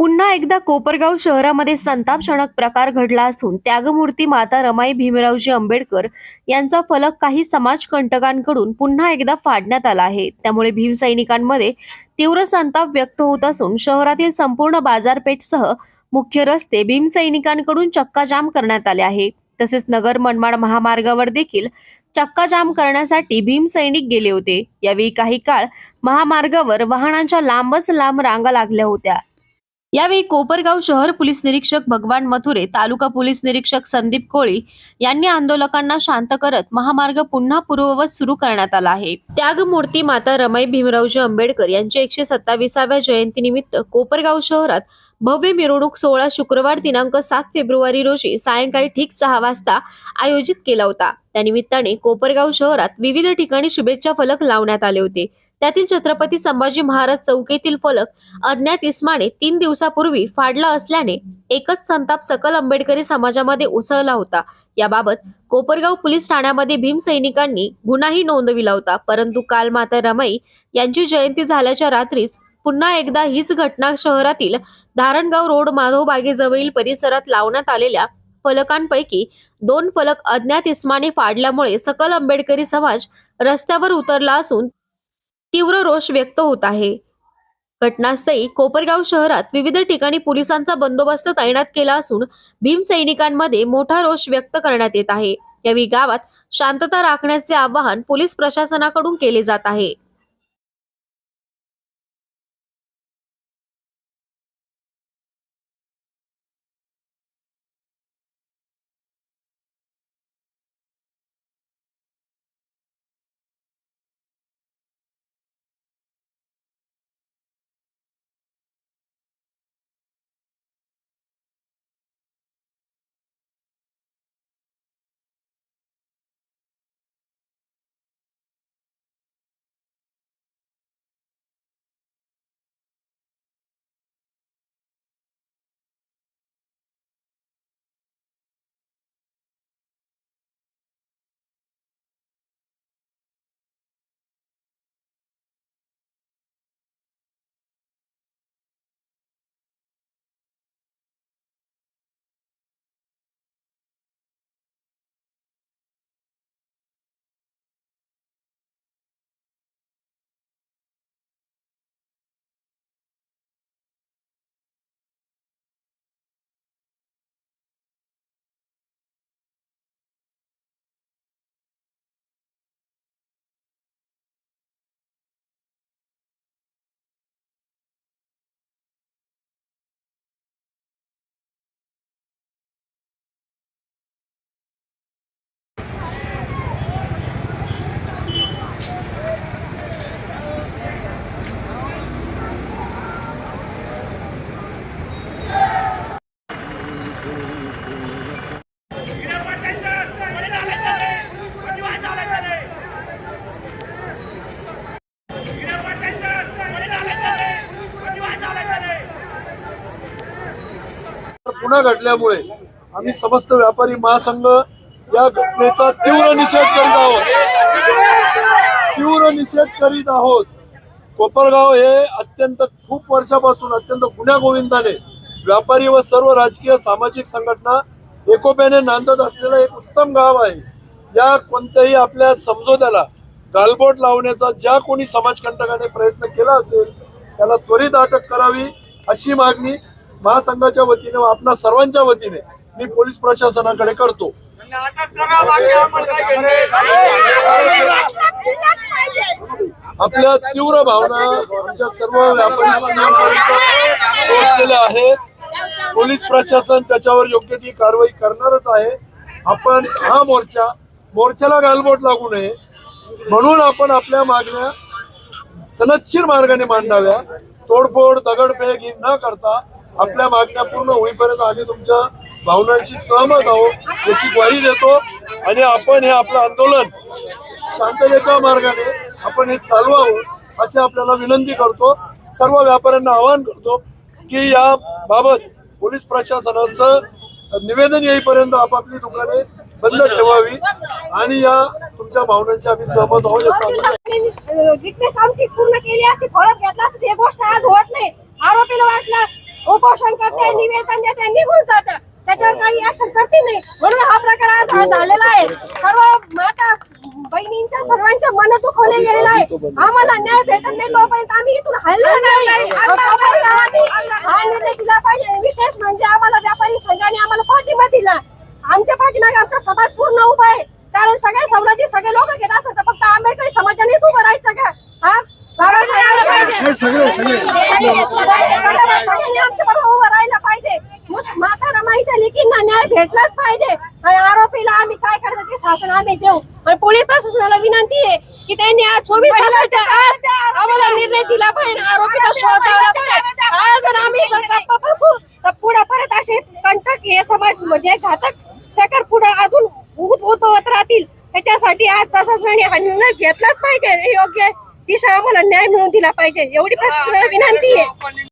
पुन्हा एकदा कोपरगाव शहरामध्ये संतापजनक प्रकार घडला असून त्यागमूर्ती माता रमाई भीमरावजी आंबेडकर यांचा फलक काही समाजकंटकांकडून पुन्हा एकदा फाडण्यात आला आहे. त्यामुळे भीमसैनिकांमध्ये तीव्र संताप व्यक्त होत असून शहरातील संपूर्ण बाजारपेठसह मुख्य रस्ते भीमसैनिकांकडून चक्काजाम करण्यात आले आहे. तसेच नगर मनमाड महामार्गावर देखील चक्काजाम करण्यासाठी भीमसैनिक गेले होते. यावेळी काही काळ महामार्गावर वाहनांच्या लांबच लांब रांगा लागल्या होत्या. यावेळी कोपरगाव शहर पोलीस निरीक्षक भगवान मथुरे तालुका पोलीस निरीक्षक संदीप कोळी यांनी आंदोलकांना शांत करत महामार्ग पुन्हा पूर्ववत सुरू करण्यात आला आहे. त्यागमूर्ती माता रमाई भीमरावजी आंबेडकर यांच्या एकशे सत्ताविसाव्या जयंतीनिमित्त कोपरगाव शहरात भव्य मिरवणूक सोहळा शुक्रवार दिनांक सात फेब्रुवारी रोजी सायंकाळी ठीक सहा वाजता आयोजित केला होता. त्यानिमित्ताने कोपरगाव शहरात विविध ठिकाणी शुभेच्छा फलक लावण्यात आले होते. त्यातील छत्रपती संभाजी महाराज चौकीतील फलक अज्ञात इस्माने तीन दिवसापूर्वी फाडला असल्याने एकच संताप सकल आंबेडकरी समाजामध्ये उसळला होता. याबाबत कोपरगाव पोलीस ठाण्यामध्ये भीमसैनिकांनी गुन्हाही नोंदविला होता. परंतु काल माता रमाई यांची जयंती झाल्याच्या रात्रीच पुन्हा एकदा हीच घटना शहरातील धारणगाव रोड माधव बागेजवळील परिसरात लावण्यात आलेल्या फलकांपैकी दोन फलक अज्ञात इस्माने फाडल्यामुळे सकल आंबेडकरी समाज रस्त्यावर उतरला असून तीव्र रोष व्यक्त होत आहे. घटनास्थळी कोपरगाव शहरात विविध ठिकाणी पोलिसांचा बंदोबस्त तैनात केला असून भीमसैनिकांमध्ये मोठा रोष व्यक्त करण्यात येत आहे. यावेळी गावात शांतता राखण्याचे आवाहन पोलीस प्रशासनाकडून केले जात आहे. पुन्हा घडल्यामुळे आम्ही समस्त व्यापारी महासंघ या घटनेचा तीव्र निषेध करीत आहोत. तीव्र निषेध करीत आहोत. कोपरगाव हे अत्यंत खूप वर्षापासून अत्यंत गुन्ह्या गोविंदाने व्यापारी व सर्व राजकीय सामाजिक संघटना एकोप्याने नांदत असलेलं एक उत्तम गाव आहे. या कोणत्याही आपल्या समजोत्याला गालबोट लावण्याचा ज्या कोणी समाजकंटकाने प्रयत्न केला असेल त्याला त्वरित अटक करावी अशी मागणी महासंघाच्या वतीने आपल्या आपणा सर्वांच्या वतीने मी पोलीस प्रशासनाकडे करतो. आपल्या तीव्र भावना आमच्या सर्व व्यापारी पोहोचलेल्या आहेत. पोलीस प्रशासन त्याच्यावर योग्य ती कारवाई करणारच आहे. आपण हा मोर्चा मोर्चाला गालबोट लागू नये. म्हणून आपण आपल्या मागण्या सनच्छीर मार्गाने मांडाव्या. तोडफोड दगडफेक ही न करता आपल्या मागण्या पूर्ण होईपर्यंत आम्ही तुमच्या भावनांशी सहमत आहोत याची ग्वाही देतो. आणि आपण हे आपलं आंदोलन शांततेच्या मार्गाने आपण हे चालवावं अशी आपल्याला विनंती करतो. सर्व व्यापाऱ्यांना आवाहन करतो की या बाबत पोलीस प्रशासनाचं निवेदन येईपर्यंत आपापली दुकाने बंद ठेवावी. आणि या तुमच्या भावनांची आम्ही सहमत आहोत याचा आमची पूर्ण केली असती फळक घेतला असती गोष्ट आज होत नाही. आरोपीला वाटलं उपोषण करते निवेदन देते निघून जात. त्याच्यावर काही ऍक्शन करते नाही. म्हणून हा प्रकार आज हा झालेला आहे. सर्व माता बहिणींच्या सर्वांच्या मन दुखवले गेलेलं आहे. आम्हाला न्याय भेटत नाही तोपर्यंत आम्ही इथून हलणार नाही. हा निर्णय दिला पाहिजे. विशेष म्हणजे आम्हाला व्यापारी संघाने आम्हाला पाठिंबा दिला. आमच्या पाठीमागे आमचा समाज पूर्ण उभा आहे. कारण सगळ्या सवलती सगळे लोक घेत असतात. फक्त आंबेडकरी समाजानेच उभं राहायचं का? हा? पाहिजे. सगळे सगळे. पाहिजे माता रमाईच्या लेकींना न्याय भेटलाच पाहिजे आणि आरोपीला आम्ही काय करतो ते शासन आम्ही देऊ आणि पोलीस प्रशासनाला विनंती आहे की त्यांनी आज चोवीस तासाच्या आत आम्हाला निर्णय दिला पाहिजे आरोपीला शोध लावला पाहिजे आज जर आम्ही जर गप्प बसू तर पुढे परत असे कंटक हे समाज म्हणजे घातक प्रकार पुढे अजून उद्भवत राहतील त्याच्यासाठी आज प्रशासनाने हा निर्णय घेतलाच पाहिजे. हे योग्य दिशा आम्हाला न्याय मिळवून दिला पाहिजे. एवढी प्रशासनाला विनंती आहे.